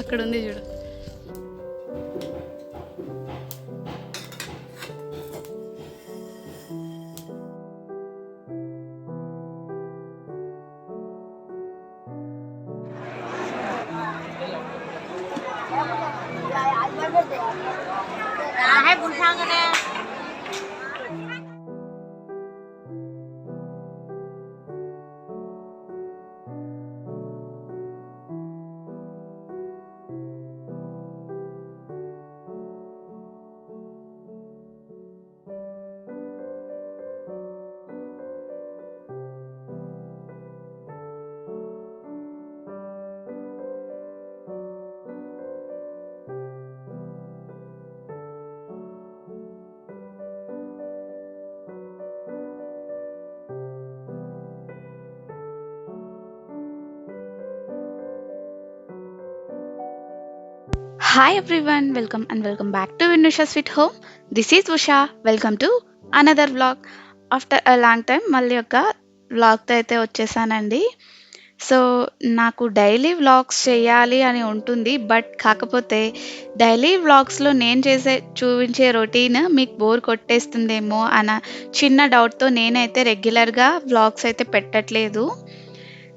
అక్కడ ఉంది చూడు hi everyone welcome and welcome back to Vinusha sweet home this is Usha welcome to another vlog after a long time మళ్ళీ ఒక వ్లాగ్తో అయితే వచ్చేసానండి. సో నాకు డైలీ వ్లాగ్స్ చేయాలి అని ఉంటుంది బట్ కాకపోతే డైలీ వ్లాగ్స్లో నేను చేసే చూపించే రొటీన్ మీకు బోర్ కొట్టేస్తుందేమో అన్న చిన్న డౌట్తో నేనైతే రెగ్యులర్గా వ్లాగ్స్ అయితే పెట్టట్లేదు.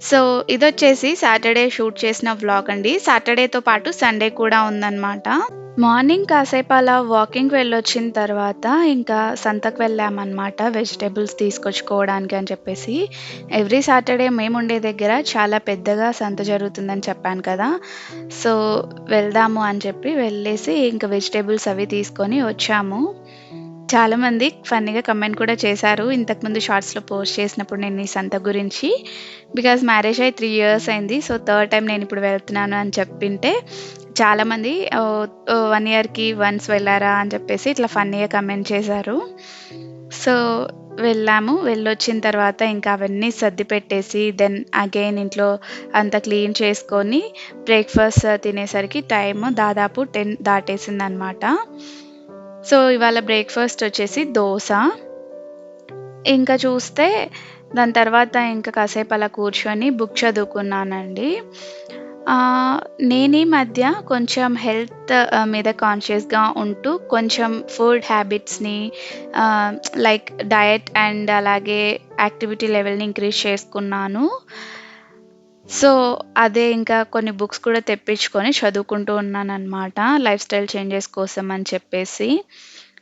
సో ఇదొచ్చేసి సాటర్డే షూట్ చేసిన వ్లాగ్ అండి. సాటర్డేతో పాటు సండే కూడా ఉందన్నమాట. మార్నింగ్ కాసేపు అలా వాకింగ్ వెళ్ళొచ్చిన తర్వాత ఇంకా సంతకు వెళ్ళామన్నమాట వెజిటేబుల్స్ తీసుకొచ్చుకోవడానికి అని చెప్పేసి. ఎవ్రీ సాటర్డే మేము ఉండే దగ్గర చాలా పెద్దగా సంత జరుగుతుందని చెప్పాను కదా. సో వెళ్దాము అని చెప్పి వెళ్ళేసి ఇంకా వెజిటేబుల్స్ అవి తీసుకొని వచ్చాము. చాలామంది ఫన్నీగా కమెంట్ కూడా చేశారు. ఇంతకుముందు షార్ట్స్లో పోస్ట్ చేసినప్పుడు నేను ఈ సంత గురించి. బికాజ్ మ్యారేజ్ అయ్యి త్రీ ఇయర్స్ అయింది. సో థర్డ్ టైం నేను ఇప్పుడు వెళ్తున్నాను అని చెప్పింటే చాలామంది వన్ ఇయర్కి వన్స్ వెళ్ళారా? అని చెప్పేసి ఇట్లా ఫన్నీగా కమెంట్ చేశారు. సో వెళ్ళాము. వెళ్ళొచ్చిన తర్వాత ఇంకా అవన్నీ సర్ది పెట్టేసి దెన్ అగైన్ ఇంట్లో అంత క్లీన్ చేసుకొని బ్రేక్ఫాస్ట్ తినేసరికి టైం దాదాపు టెన్ దాటేసింది అనమాట సో ఇవాళ బ్రేక్ఫాస్ట్ వచ్చేసి దోశ. ఇంకా చూస్తే దాని తర్వాత ఇంకా కాసేపు అలా కూర్చొని బుక్ చదువుకున్నానండి. నేను ఈ మధ్య కొంచెం హెల్త్ మీద కాన్షియస్గా ఉంటూ కొంచెం ఫుడ్ హ్యాబిట్స్ని లైక్ డయట్ అండ్ అలాగే యాక్టివిటీ లెవెల్ని ఇంక్రీజ్ చేసుకున్నాను. సో అదే ఇంకా కొన్ని బుక్స్ కూడా తెప్పించుకొని చదువుకుంటూ ఉన్నానన్నమాట. లైఫ్ స్టైల్ చేంజెస్ కోసం అని చెప్పేసి.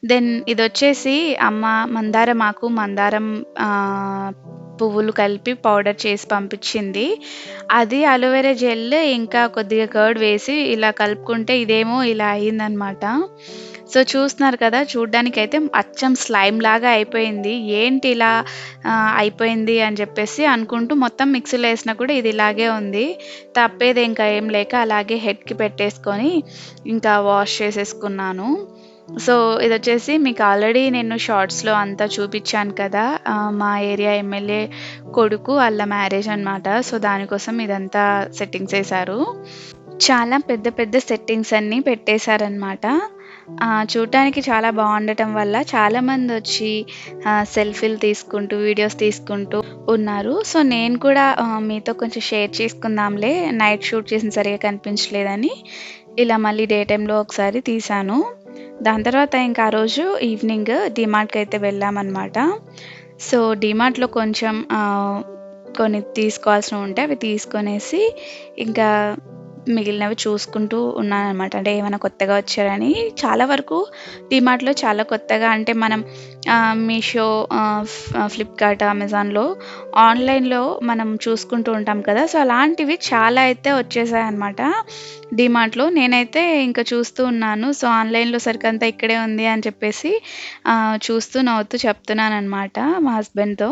దెన్ ఇది వచ్చేసి అమ్మ మందారం ఆకు మందారం పువ్వులు కలిపి పౌడర్ చేసి పంపించింది. అది అలోవెరా జెల్ ఇంకా కొద్దిగా కర్డ్ వేసి ఇలా కలుపుకుంటే ఇదేమో ఇలా అయ్యిందనమాట సో చూస్తున్నారు కదా చూడ్డానికి అయితే అచ్చం స్లైమ్ లాగా అయిపోయింది. ఏంటి ఇలా అయిపోయింది అని చెప్పేసి అనుకుంటూ మొత్తం మిక్సీలో వేసినా కూడా ఇది ఇలాగే ఉంది. తప్పేది ఇంకా ఏం లేక అలాగే హెడ్కి పెట్టేసుకొని ఇంకా వాష్ చేసేసుకున్నాను. సో ఇది వచ్చేసి మీకు ఆల్రెడీ నేను షార్ట్స్లో అంతా చూపించాను కదా మా ఏరియా ఎమ్మెల్యే కొడుకు వాళ్ళ మ్యారేజ్ అనమాట సో దానికోసం ఇదంతా సెట్టింగ్స్ వేశారు. చాలా పెద్ద పెద్ద సెట్టింగ్స్ అన్నీ పెట్టేశారనమాట చూడటానికి చాలా బాగుండటం వల్ల చాలామంది వచ్చి సెల్ఫీలు తీసుకుంటూ వీడియోస్ తీసుకుంటూ ఉన్నారు. సో నేను కూడా మీతో కొంచెం షేర్ చేసుకుందాంలే. నైట్ షూట్ చేసిన సరిగా కనిపించలేదని. ఇలా మళ్ళీ డే టైంలో ఒకసారి తీశాను. దాని తర్వాత ఇంకా ఆ రోజు ఈవినింగ్ డిమార్ట్కి అయితే వెళ్ళామన్నమాట. సో డిమార్ట్లో కొంచెం కొన్ని తీసుకోవాల్సినవి ఉంటే అవి తీసుకొనేసి ఇంకా మిగిలినవి చూసుకుంటూ ఉన్నానన్నమాట. అంటే ఏమైనా కొత్తగా వచ్చారని. చాలా వరకు డిమార్ట్లో చాలా కొత్తగా అంటే మనం మీషో ఫ్లిప్కార్ట్ అమెజాన్లో ఆన్లైన్లో మనం చూసుకుంటూ ఉంటాం కదా. సో అలాంటివి చాలా అయితే వచ్చేసాయి అనమాట డిమార్ట్లో నేనైతే ఇంకా చూస్తూ ఉన్నాను. సో ఆన్లైన్లో సరికంతా ఇక్కడే ఉంది అని చెప్పేసి చూస్తూ నవ్వుతూ చెప్తున్నాను అనమాట మా హస్బెండ్తో.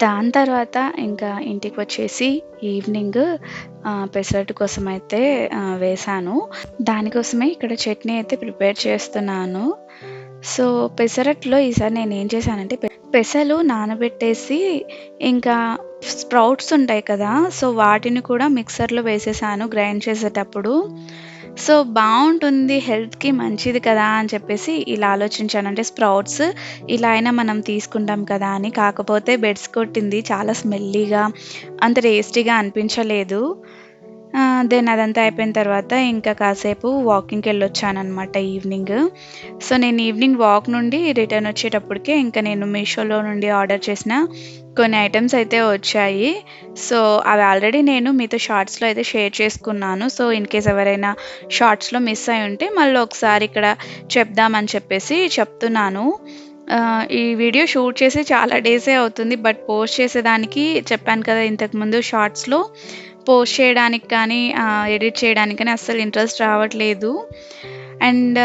దాని తర్వాత ఇంకా ఇంటికి వచ్చేసి ఈవినింగ్ ఆ, పెసరట్టు కోసం అయితే వేశాను. దానికోసమే ఇక్కడ చట్నీ అయితే ప్రిపేర్ చేస్తున్నాను. సో పెసరట్లో ఈసారి నేను ఏం చేశానంటే పెసలు నానబెట్టేసి ఇంకా స్ప్రౌట్స్ ఉంటాయి కదా సో వాటిని కూడా మిక్సర్లో వేసేసాను గ్రైండ్ చేసేటప్పుడు. సో, బావుంటుంది హెల్త్‌కి మంచిది కదా! అని చెప్పేసి ఇలా ఆలోచించాను. అంటే స్ప్రౌట్స్ ఇలా అయినా మనం తీసుకుంటాం కదా! అని. కాకపోతే బెడ్స్ కొట్టింది చాలా స్మెల్లీగా అంత టేస్టీగా అనిపించలేదు. దెన్ అదంతా అయిపోయిన తర్వాత ఇంకా కాసేపు వాకింగ్కి వెళ్ళొచ్చానమాట ఈవినింగ్. సో, నేను ఈవినింగ్ వాక్ నుండి రిటర్న్ వచ్చేటప్పటికే ఇంకా నేను మీషోలో నుండి ఆర్డర్ చేసిన కొన్ని ఐటమ్స్ అయితే వచ్చాయి. సో, అవి ఆల్రెడీ నేను మీతో షార్ట్స్‌లో అయితే షేర్ చేసుకున్నాను. సో, ఇన్ కేస్ ఎవరైనా షార్ట్స్‌లో మిస్ అయ్యుంటే మళ్ళీ ఒకసారి ఇక్కడ చెప్దామని చెప్పేసి చెప్తున్నాను. ఈ వీడియో షూట్ చేసి చాలా డేసే అవుతుంది. బట్ పోస్ట్ చేసేదానికి చెప్పాను కదా! ఇంతకుముందు షార్ట్స్‌లో పోస్ట్ చేయడానికి కానీ, ఎడిట్ చేయడానికి కానీ అస్సలు ఇంట్రెస్ట్ రావట్లేదు. అండ్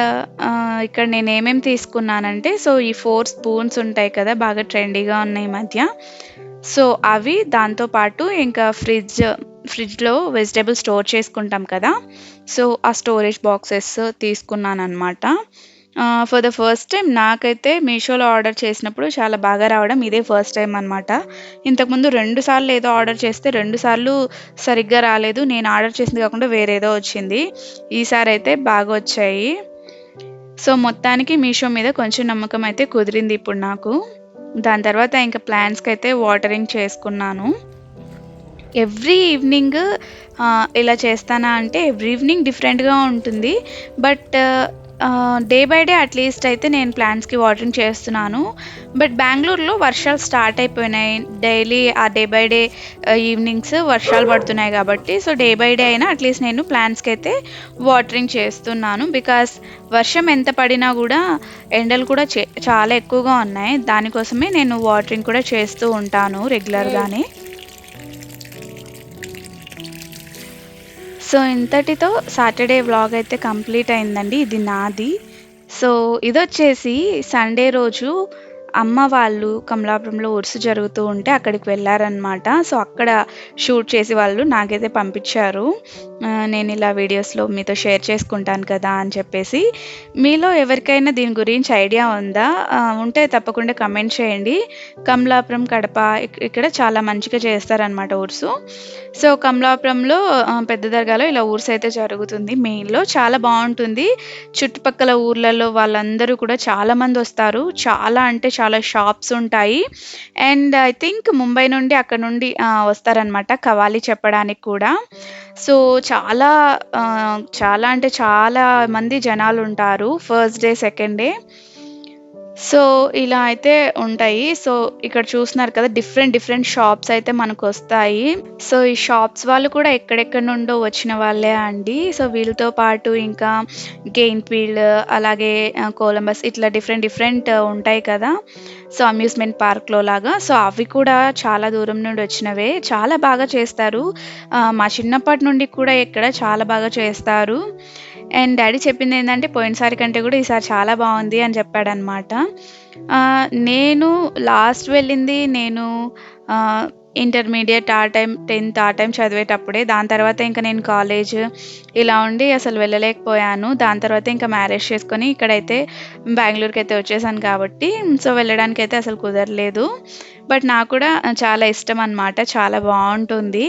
ఇక్కడ ఇక్కడ ఏమేమి తీసుకున్నానంటే సో, ఈ ఫోర్ స్పూన్స్ ఉంటాయి కదా! బాగా ట్రెండీగా ఉన్నాయి ఈ మధ్య. సో, అవి దాంతో పాటు ఇంకా ఫ్రిడ్జ్ ఫ్రిడ్జ్‌లో వెజిటేబుల్ స్టోర్ చేసుకుంటాం కదా! సో, ఆ స్టోరేజ్ బాక్సెస్ తీసుకున్నాను అనమాట ఫర్ ద ఫస్ట్ టైం నాకైతే మీషోలో ఆర్డర్ చేసినప్పుడు చాలా బాగా రావడం ఇదే ఫస్ట్ టైం అనమాట. ఇంతకుముందు రెండు సార్లు ఏదో ఆర్డర్ చేస్తే రెండు సార్లు సరిగ్గా రాలేదు. నేను ఆర్డర్ చేసింది కాకుండా వేరేదో వచ్చింది. ఈసారి అయితే బాగా వచ్చాయి సో, మొత్తానికి మీషో మీద కొంచెం నమ్మకం అయితే కుదిరింది ఇప్పుడు నాకు. దాని తర్వాత ఇంకా ప్లాంట్స్‌కైతే వాటరింగ్ చేసుకున్నాను. ఎవ్రీ ఈవినింగ్ ఇలా చేస్తానా అంటే ఎవ్రీ ఈవినింగ్ డిఫరెంట్‌గా ఉంటుంది. But day by day at least అయితే నేను ప్లాంట్స్‌కి వాటరింగ్ చేస్తున్నాను. బట్ బెంగళూరులో వర్షాలు స్టార్ట్ అయిపోయినాయి. డైలీ ఆ డే బై డే ఈవినింగ్స్ వర్షాలు పడుతున్నాయి కాబట్టి సో, డే బై డే అయినా అట్‌లీస్ట్ నేను ప్లాంట్స్కి అయితే వాటరింగ్ చేస్తున్నాను. బికాస్ వర్షం ఎంత పడినా కూడా ఎండలు కూడా చే చాలా ఎక్కువగా ఉన్నాయి. దానికోసమే నేను వాటరింగ్ కూడా చేస్తూ ఉంటాను రెగ్యులర్‌గానే. సో, ఇంతటితో సాటర్‌డే వ్లాగ్ అయితే కంప్లీట్ అయిందండి. ఇది నాది. సో, ఇదొచ్చేసి సండే రోజు అమ్మ వాళ్ళు కమలాపురంలో ఉరుసు జరుగుతూ ఉంటే అక్కడికి వెళ్ళారనమాట సో, అక్కడ షూట్ చేసి వాళ్ళు నాకైతే పంపించారు. నేను ఇలా వీడియోస్‌లో మీతో షేర్ చేసుకుంటాను కదా! అని చెప్పేసి. మీలో ఎవరికైనా దీని గురించి ఐడియా ఉందా? ఉంటే తప్పకుండా కమెంట్ చేయండి. కమలాపురం, కడప ఇక్కడ చాలా మంచిగా చేస్తారనమాట ఉరుసు. సో, కమలాపురంలో పెద్ద దర్గాలో ఇలా ఉరుసైతే జరుగుతుంది మెయిన్‌లో. చాలా బాగుంటుంది చుట్టుపక్కల ఊర్లలో వాళ్ళందరూ కూడా చాలామంది వస్తారు చాలా అంటే చాలా చాలా షాప్స్ ఉంటాయి. అండ్ ఐ థింక్ ముంబై నుండి అక్కడ నుండి వస్తారనమాట కవాలి చెప్పడానికి కూడా. సో, చాలా చాలా అంటే చాలా మంది జనాలు ఉంటారు first day, second day. So, ఇలా అయితే ఉంటాయి. సో, ఇక్కడ చూస్తున్నారు కదా! డిఫరెంట్ డిఫరెంట్ షాప్స్ అయితే మనకు వస్తాయి సో, ఈ షాప్స్ వాళ్ళు కూడా ఎక్కడెక్కడి నుండో వచ్చిన వాళ్ళే అండి. సో, వీళ్ళతో పాటు ఇంకా గెయిన్‌ఫీల్డ్ అలాగే కొలంబస్ ఇట్లా డిఫరెంట్ డిఫరెంట్ ఉంటాయి కదా! సో, అమ్యూస్మెంట్ పార్క్‌లో లాగా. సో, అవి కూడా చాలా దూరం నుండి వచ్చినవే. చాలా బాగా చేస్తారు. మా చిన్నప్పటి నుండి కూడా ఇక్కడ చాలా బాగా చేస్తారు. అండ్ చెప్పింది ఏంటంటే పోయినసారి కంటే కూడా ఈసారి చాలా బాగుంది అని చెప్పాడనమాట. నేను లాస్ట్ వెళ్ళింది నేను ఇంటర్మీడియట్ ఆ టైం 10థ్ ఆ టైం చదివేటప్పుడే. దాని తర్వాత ఇంకా నేను కాలేజ్ ఇలా ఉండి అసలు వెళ్ళలేకపోయాను. దాని తర్వాత ఇంకా మ్యారేజ్ చేసుకొని ఇక్కడైతే బెంగుళూరుకైతే వచ్చేసాను కాబట్టి సో, వెళ్ళడానికి అయితే అసలు కుదరలేదు. బట్ నాకు కూడా చాలా ఇష్టం అనమాట. చాలా బాగుంటుంది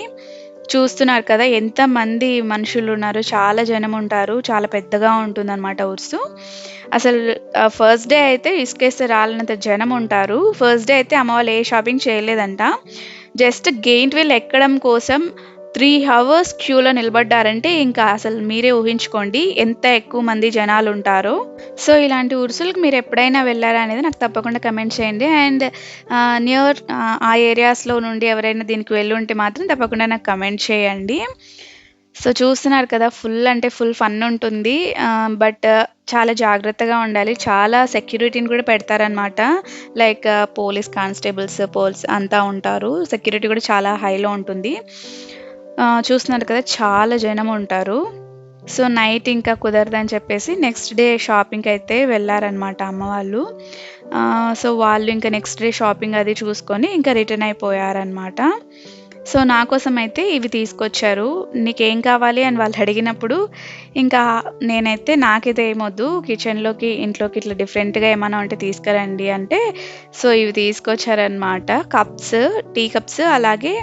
చూస్తున్నారు కదా! ఎంతమంది మనుషులు ఉన్నారు చాలా జనం ఉంటారు చాలా పెద్దగా ఉంటుందనమాట ఉరుసు. అసలు ఫస్ట్ డే అయితే ఇసుకేస్తే రాలనంత ఉంటారు ఫస్ట్ డే అయితే అమ్మ వాళ్ళు ఏ షాపింగ్ చేయలేదంట. జస్ట్ గెయింట్ వీల్ ఎక్కడం కోసం త్రీ హవర్స్ క్యూలో నిలబడ్డారంటే ఇంకా అసలు మీరే ఊహించుకోండి ఎంత ఎక్కువ మంది జనాలు ఉంటారో సో, ఇలాంటి ఉరుసులకు మీరెప్పుడైనా వెళ్ళారా అనేది నాకు తప్పకుండా కమెంట్ చేయండి. అండ్ నియర్ ఆ ఏరియాస్‌లో నుండి ఎవరైనా దీనికి వెళ్ళుంటే మాత్రం తప్పకుండా నాకు కమెంట్ చేయండి. సో, చూస్తున్నారు కదా! ఫుల్ అంటే ఫుల్ ఫన్ ఉంటుంది. బట్ చాలా జాగ్రత్తగా ఉండాలి. చాలా సెక్యూరిటీని కూడా పెడతారనమాట. లైక్ పోలీస్ కానిస్టేబుల్స్, పోల్స్ అంతా ఉంటారు. సెక్యూరిటీ కూడా చాలా హైలో ఉంటుంది. చూస్తున్నారు కదా! చాలా జనం ఉంటారు సో, నైట్ ఇంకా కుదరదని చెప్పేసి నెక్స్ట్ డే షాపింగ్‌కైతే అయితే అమ్మ వాళ్ళు. సో, వాళ్ళు ఇంకా నెక్స్ట్ డే షాపింగ్ అది చూసుకొని ఇంకా రిటర్న్ అయిపోయారనమాట. సో, నా అయితే ఇవి తీసుకొచ్చారు. "నీకేం కావాలి?" అని వాళ్ళు అడిగినప్పుడు ఇంకా నేనైతే "నాకైతే ఏమొద్దు. కిచెన్‌లోకి, ఇంట్లోకి ఇట్లా డిఫరెంట్‌గా ఏమైనా ఉంటే తీసుకురండి" అంటే సో, ఇవి తీసుకొచ్చారనమాట. కప్స్, టీ కప్స్ అలాగే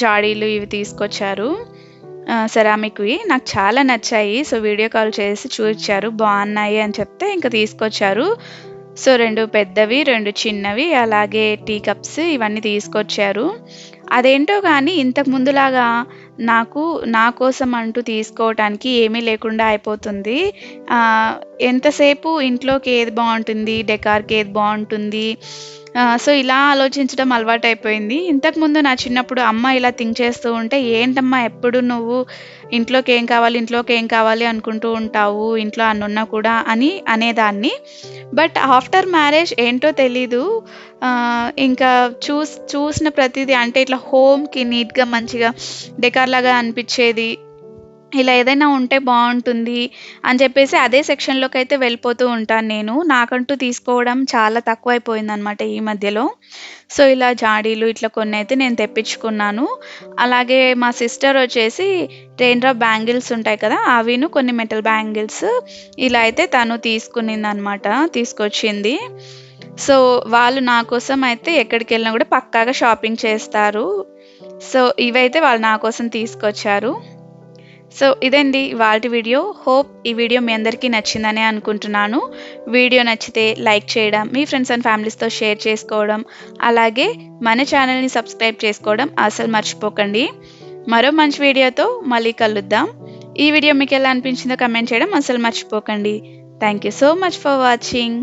జాడీలు ఇవి తీసుకొచ్చారు. సెరామిక్‌వి. నాకు చాలా నచ్చాయి. సో, వీడియో కాల్ చేసి చూపించారు బాగున్నాయి అని చెప్తే ఇంక తీసుకొచ్చారు. సో, రెండు పెద్దవి, రెండు చిన్నవి అలాగే టీ కప్స్ ఇవన్నీ తీసుకొచ్చారు. అదేంటో కానీ ఇంతకు ముందులాగా నాకు నా కోసం అంటూ తీసుకోవటానికి ఏమీ లేకుండా అయిపోతుంది. ఎంతసేపు ఇంట్లోకి ఏది బాగుంటుంది డెకార్‌కి ఏది బాగుంటుంది సో, ఇలా ఆలోచించడం అలవాటైపోయింది ఇంతకుముందు నా చిన్నప్పుడు అమ్మ ఇలా థింక్ చేస్తూ ఉంటే, "ఏంటమ్మా ఎప్పుడు నువ్వు ఇంట్లోకి ఏం కావాలి, ఇంట్లోకి ఏం కావాలి అనుకుంటూ ఉంటావు. ఇంట్లో అన్నున్నా కూడా" అని అనేదాన్ని. బట్ ఆఫ్టర్ మ్యారేజ్ ఏంటో తెలీదు. ఇంకా చూస్ చూసిన ప్రతిదీ అంటే ఇట్లా హోమ్‌కి నీట్‌గా మంచిగా డెకార్‌లాగా అనిపించేది ఇలా ఏదైనా ఉంటే బాగుంటుంది అని చెప్పేసి అదే సెక్షన్లోకి అయితే వెళ్ళిపోతూ ఉంటాను నేను. నాకంటూ తీసుకోవడం చాలా తక్కువైపోయిందనమాట ఈ మధ్యలో. సో, ఇలా జాడీలు ఇట్లా కొన్ని అయితే నేను తెప్పించుకున్నాను. అలాగే మా సిస్టర్ వచ్చేసి రెయిన్ డ్రాప్ బ్యాంగిల్స్ ఉంటాయి కదా! అవిను కొన్ని మెటల్ బ్యాంగిల్స్ ఇలా అయితే తను తీసుకునిందనమాట. తీసుకొచ్చింది. సో, వాళ్ళు నా కోసం అయితే ఎక్కడికెళ్ళినా కూడా పక్కాగా షాపింగ్ చేస్తారు. సో, ఇవైతే వాళ్ళు నా కోసం తీసుకొచ్చారు. సో, ఇదండి వాళ్ళ వీడియో. హోప్ ఈ వీడియో మీ అందరికీ నచ్చిందనే అనుకుంటున్నాను. వీడియో నచ్చితే లైక్ చేయడం, మీ ఫ్రెండ్స్ అండ్ ఫ్యామిలీస్‌తో షేర్ చేసుకోవడం, అలాగే మన ఛానల్ని సబ్స్క్రైబ్ చేసుకోవడం అసలు మర్చిపోకండి. మరో మంచి వీడియోతో మళ్ళీ కలుద్దాం. ఈ వీడియో మీకు ఎలా అనిపించిందో కమెంట్ చేయడం అసలు మర్చిపోకండి. Thank you so much for watching.